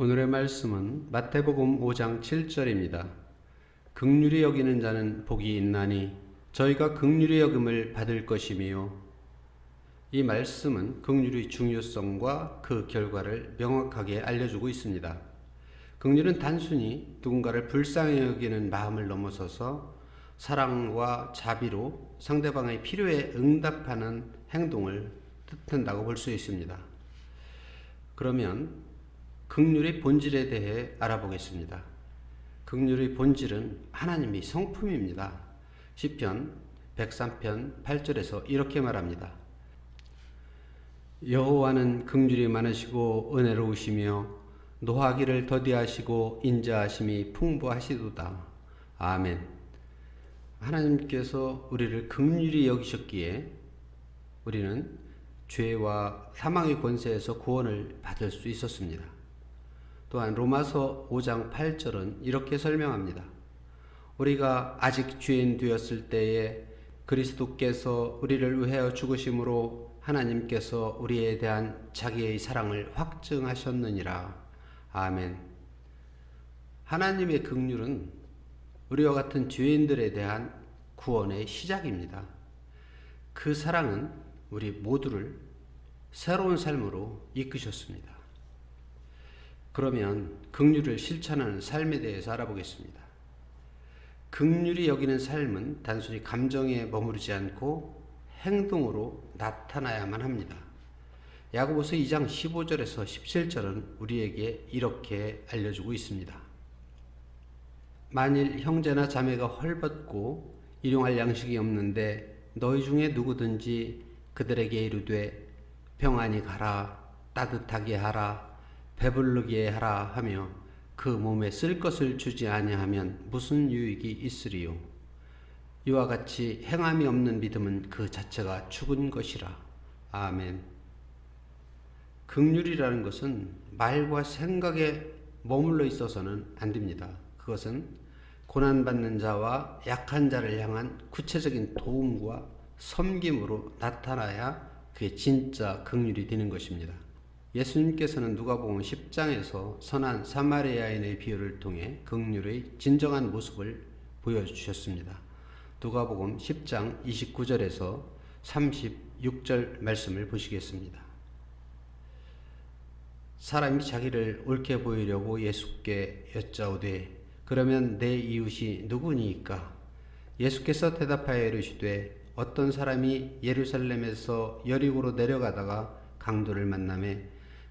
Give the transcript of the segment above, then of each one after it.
오늘의 말씀은 마태복음 5장 7절입니다. 극률이 여기는 자는 복이 있나니 저희가 극률이 여김을 받을 것이며 이 말씀은 극률의 중요성과 그 결과를 명확하게 알려주고 있습니다. 극률은 단순히 누군가를 불쌍히 여기는 마음을 넘어서서 사랑과 자비로 상대방의 필요에 응답하는 행동을 뜻한다고 볼 수 있습니다. 그러면 극률의 본질에 대해 알아보겠습니다. 극률의 본질은 하나님의 성품입니다. 시편 103편 8절에서 이렇게 말합니다. 여호와는 극률이 많으시고 은혜로우시며 노하기를 더디하시고 인자하심이 풍부하시도다. 아멘. 하나님께서 우리를 극률이 여기셨기에 우리는 죄와 사망의 권세에서 구원을 받을 수 있었습니다. 또한 로마서 5장 8절은 이렇게 설명합니다. 우리가 아직 죄인 되었을 때에 그리스도께서 우리를 위하여 죽으심으로 하나님께서 우리에 대한 자기의 사랑을 확증하셨느니라. 아멘. 하나님의 긍휼은 우리와 같은 죄인들에 대한 구원의 시작입니다. 그 사랑은 우리 모두를 새로운 삶으로 이끄셨습니다. 그러면 극률을 실천하는 삶에 대해서 알아보겠습니다. 극률이 여기는 삶은 단순히 감정에 머무르지 않고 행동으로 나타나야만 합니다. 야고보서 2장 15절에서 17절은 우리에게 이렇게 알려주고 있습니다. 만일 형제나 자매가 헐벗고 일용할 양식이 없는데 너희 중에 누구든지 그들에게 이르되 평안히 가라 따뜻하게 하라 배불르게 하라 하며 그 몸에 쓸 것을 주지 아니하면 무슨 유익이 있으리요? 이와 같이 행함이 없는 믿음은 그 자체가 죽은 것이라. 아멘. 극률이라는 것은 말과 생각에 머물러 있어서는 안 됩니다. 그것은 고난받는 자와 약한 자를 향한 구체적인 도움과 섬김으로 나타나야 그게 진짜 극률이 되는 것입니다. 예수님께서는 누가복음 10장에서 선한 사마리아인의 비유를 통해 극률의 진정한 모습을 보여주셨습니다. 누가복음 10장 29절에서 36절 말씀을 보시겠습니다. 사람이 자기를 옳게 보이려고 예수께 여짜오되 그러면 내 이웃이 누구니까? 예수께서 대답하여 이르시되 어떤 사람이 예루살렘에서 여리고로 내려가다가 강도를 만남에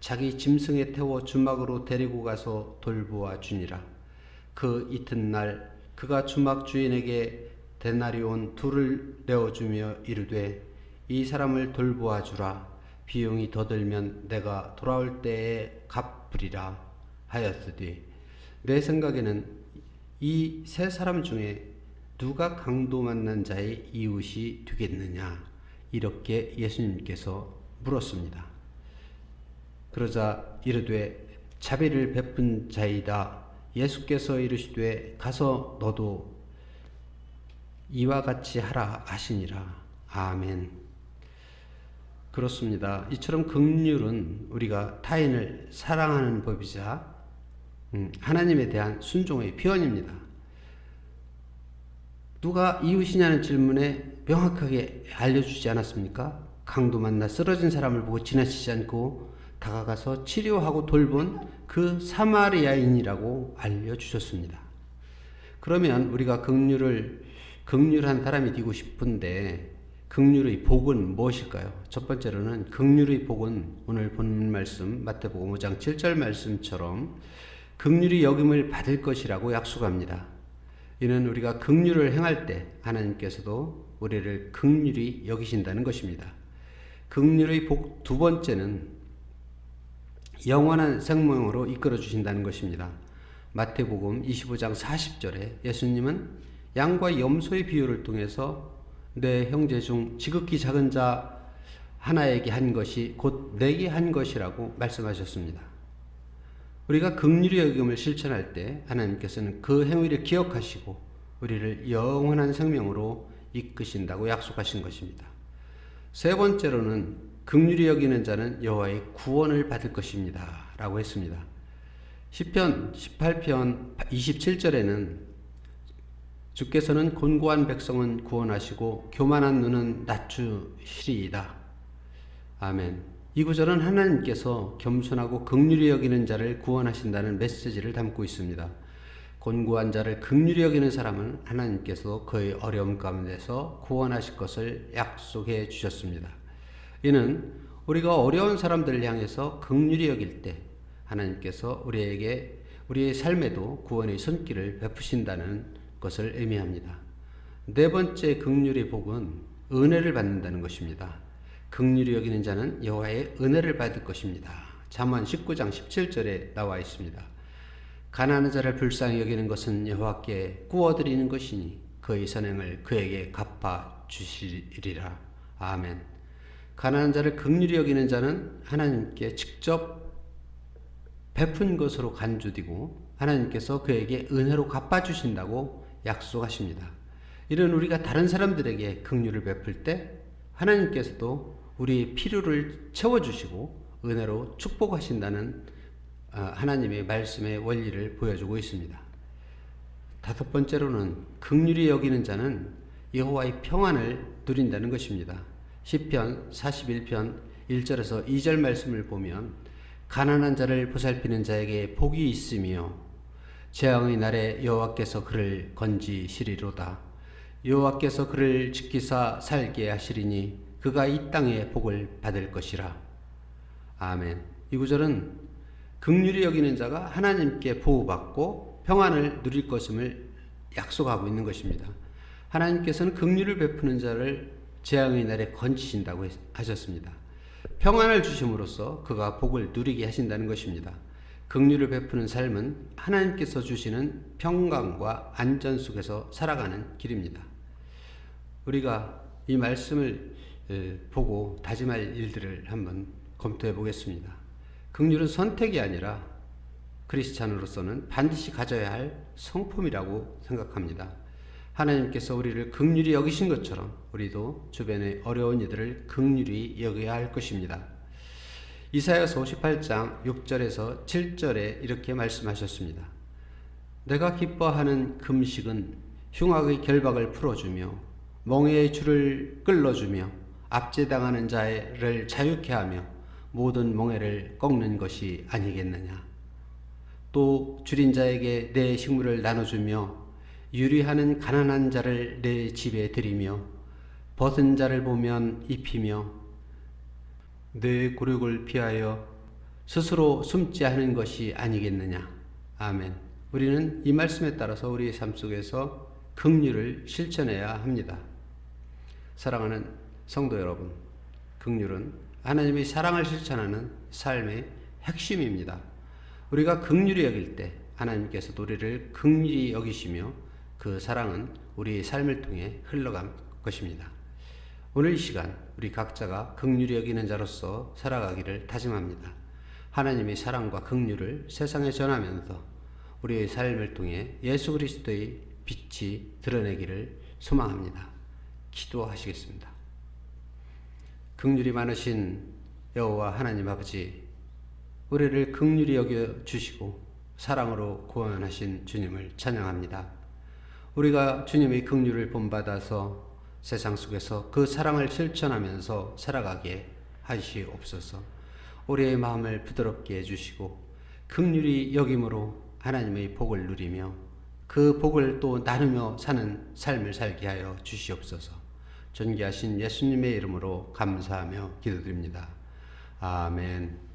자기 짐승에 태워 주막으로 데리고 가서 돌보아 주니라. 그 이튿날 그가 주막 주인에게 데나리온 둘을 내어주며 이르되 이 사람을 돌보아 주라. 비용이 더 들면 내가 돌아올 때에 갚으리라 하였으되 내 생각에는 이 세 사람 중에 누가 강도 만난 자의 이웃이 되겠느냐 이렇게 예수님께서 물었습니다. 그러자 이르되 자비를 베푼 자이다. 예수께서 이르시되 가서 너도 이와 같이 하라 하시니라. 아멘. 그렇습니다. 이처럼 극률은 우리가 타인을 사랑하는 법이자 음, 하나님에 대한 순종의 표현입니다. 누가 이웃이냐는 질문에 명확하게 알려주지 않았습니까? 강도 만나 쓰러진 사람을 보고 지나치지 않고 다가가서 치료하고 돌본 그 사마리아인이라고 알려주셨습니다. 그러면 우리가 극률을 극률한 사람이 되고 싶은데 극률의 복은 무엇일까요? 첫 번째로는 극률의 복은 오늘 본 말씀 마태복음 5장 7절 말씀처럼 극률이 여김을 받을 것이라고 약속합니다. 이는 우리가 극률을 행할 때 하나님께서도 우리를 극률이 여기신다는 것입니다. 극률의 복 두 번째는 영원한 생명으로 이끌어 주신다는 것입니다. 마태복음 25장 40절에 예수님은 양과 염소의 비유를 통해서 내 형제 중 지극히 작은 자 하나에게 한 것이 곧 내게 한 것이라고 말씀하셨습니다. 우리가 극률의 여김을 실천할 때 하나님께서는 그 행위를 기억하시고 우리를 영원한 생명으로 이끄신다고 약속하신 것입니다. 세 번째로는 극률이 여기는 자는 여호와의 구원을 받을 것입니다라고 했습니다. 시편 18편 27절에는 주께서는 곤고한 백성은 구원하시고 교만한 눈은 낮추시리이다. 아멘. 이 구절은 하나님께서 겸손하고 극률이 여기는 자를 구원하신다는 메시지를 담고 있습니다. 곤고한 자를 극률이 여기는 사람은 하나님께서 그의 어려움 가운데서 구원하실 것을 약속해 주셨습니다. 이는 우리가 어려운 사람들을 향해서 극률이 여길 때 하나님께서 우리에게 우리의 삶에도 구원의 손길을 베푸신다는 것을 의미합니다. 네 번째 극률의 복은 은혜를 받는다는 것입니다. 극률이 여기는 자는 여호와의 은혜를 받을 것입니다. 잠언 19장 17절에 나와 있습니다. 가난한 자를 불쌍히 여기는 것은 여호와께 구워드리는 것이니 그의 선행을 그에게 갚아 주시리라. 아멘. 가난한 자를 극률이 여기는 자는 하나님께 직접 베푼 것으로 간주되고 하나님께서 그에게 은혜로 갚아 주신다고 약속하십니다. 이런 우리가 다른 사람들에게 긍휼을 베풀 때 하나님께서도 우리의 필요를 채워 주시고 은혜로 축복하신다는 아, 하나님의 말씀의 원리를 보여주고 있습니다. 다섯 번째로는 긍휼히 여기는 자는 여호와의 평안을 누린다는 것입니다. 시편 41편 1절에서 2절 말씀을 보면 가난한 자를 보살피는 자에게 복이 있으며 재앙의 날에 여호와께서 그를 건지시리로다. 여호와께서 그를 지키사 살게 하시리니 그가 이 땅에 복을 받을 것이라. 아멘. 이 구절은 극률이 여기는 자가 하나님께 보호받고 평안을 누릴 것임을 약속하고 있는 것입니다. 하나님께서는 극률을 베푸는 자를 재앙의 날에 건지신다고 하셨습니다. 평안을 주심으로써 그가 복을 누리게 하신다는 것입니다. 긍휼을 베푸는 삶은 하나님께서 주시는 평강과 안전 속에서 살아가는 길입니다. 우리가 이 말씀을 보고 다짐할 일들을 한번 검토해 보겠습니다. 긍휼은 선택이 아니라 크리스찬으로서는 반드시 가져야 할 성품이라고 생각합니다. 하나님께서 우리를 극률이 여기신 것처럼 우리도 주변의 어려운 이들을 극률이 여겨야 할 것입니다. 이사야서 58장 6절에서 7절에 이렇게 말씀하셨습니다. 내가 기뻐하는 금식은 흉악의 결박을 풀어주며 멍에의 줄을 끌어주며 압제당하는 자를 자유케 하며 모든 멍에를 꺾는 것이 아니겠느냐. 또 줄인 자에게 내 식물을 나눠주며 유리하는 가난한 자를 내 집에 들이며 벗은 자를 보면 입히며 내 굴욕을 피하여 스스로 숨지 않은 것이 아니겠느냐. 아멘. 우리는 이 말씀에 따라서 우리의 삶 속에서 긍휼을 실천해야 합니다. 사랑하는 성도 여러분, 긍휼은 하나님의 사랑을 실천하는 삶의 핵심입니다. 우리가 긍휼히 여길 때 하나님께서 우리를 긍휼히 여기시며 그 사랑은 우리의 삶을 통해 흘러갈 것입니다. 오늘 이 시간 우리 각자가 긍휼히 여기는 자로서 살아가기를 다짐합니다. 하나님의 사랑과 긍휼을 세상에 전하면서 우리의 삶을 통해 예수 그리스도의 빛이 드러내기를 소망합니다. 기도하시겠습니다. 긍휼이 많으신 여호와 하나님 아버지 우리를 긍휼히 여겨 주시고 사랑으로 구원하신 주님을 찬양합니다. 우리가 주님의 긍휼을 본받아서 세상 속에서 그 사랑을 실천하면서 살아가게 하시옵소서. 우리의 마음을 부드럽게 해주시고 극률이 여김으로 하나님의 복을 누리며 그 복을 또 나누며 사는 삶을 살게 하여 주시옵소서. 존귀하신 예수님의 이름으로 감사하며 기도드립니다. 아멘.